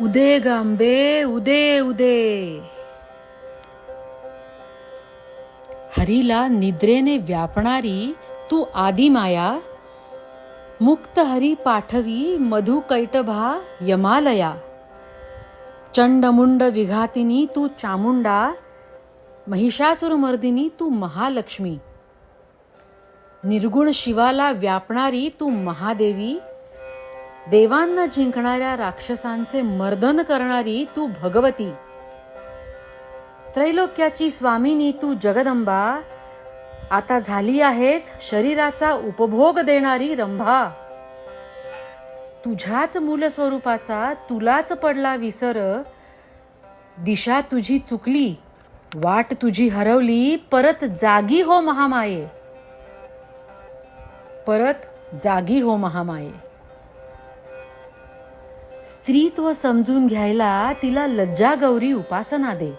उदे गांबे उदे उदे। हरीला निद्रेने व्यापणारी तू आदिमाया मुक्त हरी पाठवी मधु कैटभा यमालया। चंडमुंड विघातिनी तू चामुंडा महिषासुरमर्दिनी तू महालक्ष्मी। निर्गुण शिवाला व्यापणारी तू महादेवी देवांना जिंकणाऱ्या राक्षसांचे मर्दन करणारी तू भगवती. त्रैलोक्याची स्वामिनी तू जगदंबा आता झाली आहेस शरीराचा उपभोग देणारी रंभा. तुझ्याच मूल स्वरूपाचा तुलाच पडला विसर दिशा तुझी चुकली वाट तुझी हरवली परत जागी हो महामाये. परत जागी हो महामाये. स्त्रीत्व समजून घ्यायला तिला लज्जा गौरी उपासना दे.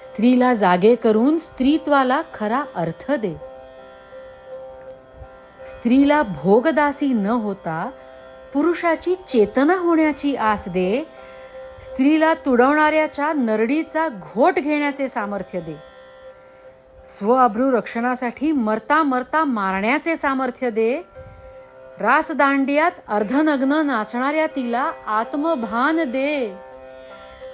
स्त्रीला जागे करून स्त्रीत्वाला खरा अर्थ दे. स्त्रीला भोगदासी न होता पुरुषाची चेतना होण्याची आस दे. स्त्रीला तुडवणाऱ्याच्या नरडीचा घोट घेण्याचे सामर्थ्य दे. स्वअब्रू रक्षणासाठी मरता मरता मारण्याचे सामर्थ्य दे. रासदांडियात अर्धनग्न नाचणाऱ्या तिला आत्मभान दे.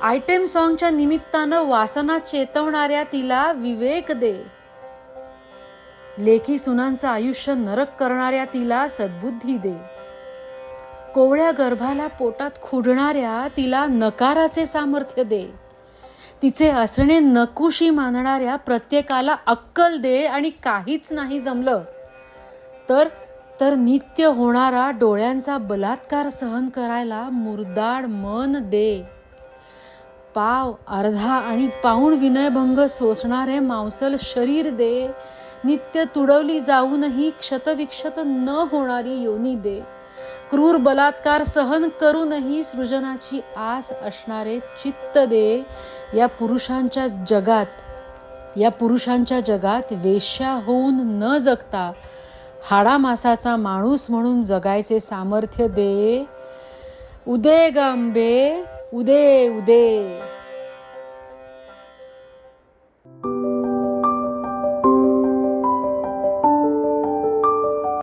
आयटेम सॉंगच्या निमित्तानं वासना चेतवणाऱ्या तिला विवेक दे. लेखी सुनांचं आयुष्य नरक करणाऱ्या तिला सद्बुद्धी दे. कोवळ्या गर्भाला पोटात खुडणाऱ्या तिला नकाराचे सामर्थ्य दे. तिचे असणे नकुशी मानणाऱ्या प्रत्येकाला अक्कल दे आणि काहीच नाही जमलं. तर तर नित्य होणारा डोळ्यांचा बलात्कार सहन करायला मुरदाड मन दे. पाव अर्धा आणि पाऊण विनयभंग सोसणारे मांसल शरीर दे. नित्य तुडवली जाऊनही क्षतविक्षत न होणारी योनी दे. क्रूर बलात्कार सहन करूनही सृजनाची आस असणारे चित्त दे. या पुरुषांच्या जगात या पुरुषांच्या जगात वेश्या होऊन न जगता हाडा मासाचा माणूस म्हणून जगायचे सामर्थ्य दे. उदे गांबे उदे उदे.